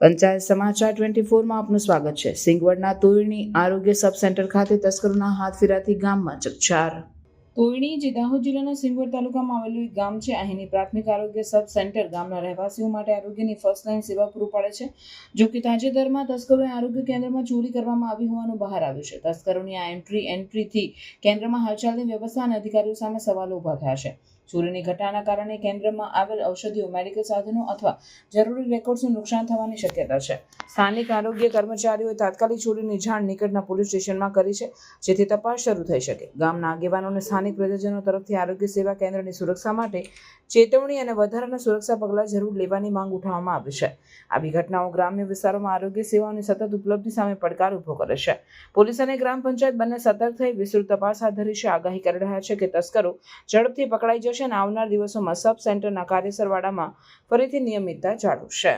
પંચાયત સમાચાર ટ્વેન્ટી ફોરમાં આપનું સ્વાગત છે. સિંગવડના તોયણી આરોગ્ય સબ સેન્ટર ખાતે તસ્કરોના હાથ ફેરાથી ગામમાં ચકચાર. તોયણી જે દાહોદ જિલ્લાના સિંગવડ તાલુકામાં આવેલું એક ગામ છે, અહીંની પ્રાથમિક આરોગ્ય સબ સેન્ટર. ગામના રહેવાસીઓ માટે આરોગ્યની ફર્સ્ટ લાઇન સેવા પૂરું પાડે છે. જો કે તાજેતરમાં તસ્કરોએ આરોગ્ય કેન્દ્રમાં ચોરી કરવામાં આવી હોવાનું બહાર આવ્યું છે. તસ્કરોની આ એન્ટ્રી એન્ટ્રીથી કેન્દ્રમાં હાલચાલની વ્યવસ્થા અને અધિકારીઓ સામે સવાલો ઊભા થયા છે. ચોરીની ઘટનાના કારણે કેન્દ્રમાં આવેલ ઔષધિઓ મેડિકલ સાધનો અથવા જરૂરી રેકોર્ડ્સનું નુકસાન થવાની શક્યતા છે. સ્થાનિક આરોગ્ય કર્મચારીઓએ તાત્કાલિક છોડીની જાણ નિકટના પોલીસ સ્ટેશનમાં કરી છે, જેથી તપાસ શરૂ થઈ શકે. ગામના આગેવાનોને સ્થાનિક પ્રજાજનો તરફથી આરોગ્ય સેવા કેન્દ્રની સુરક્ષા માટે ચેતવણી અને વધારાના સુરક્ષા પગલાં જરૂર લેવાની માંગ ઉઠાવવામાં આવી છે. આવી ઘટનાઓ ગ્રામ્ય વિસ્તારોમાં આરોગ્ય સેવાઓની સતત ઉપલબ્ધિ સામે પડકાર ઊભો કરે છે. પોલીસ અને ગ્રામ પંચાયત બંને સતર્ક થઈ વિસ્તૃત તપાસ હાથ ધરી છે. આગાહી કરી રહ્યા છે કે તસ્કરો ઝડપથી પકડાઈ જશે અને આવનાર દિવસોમાં સબ સેન્ટરના કાર્યસરવાળામાં ફરીથી નિયમિતતા જાળવશે.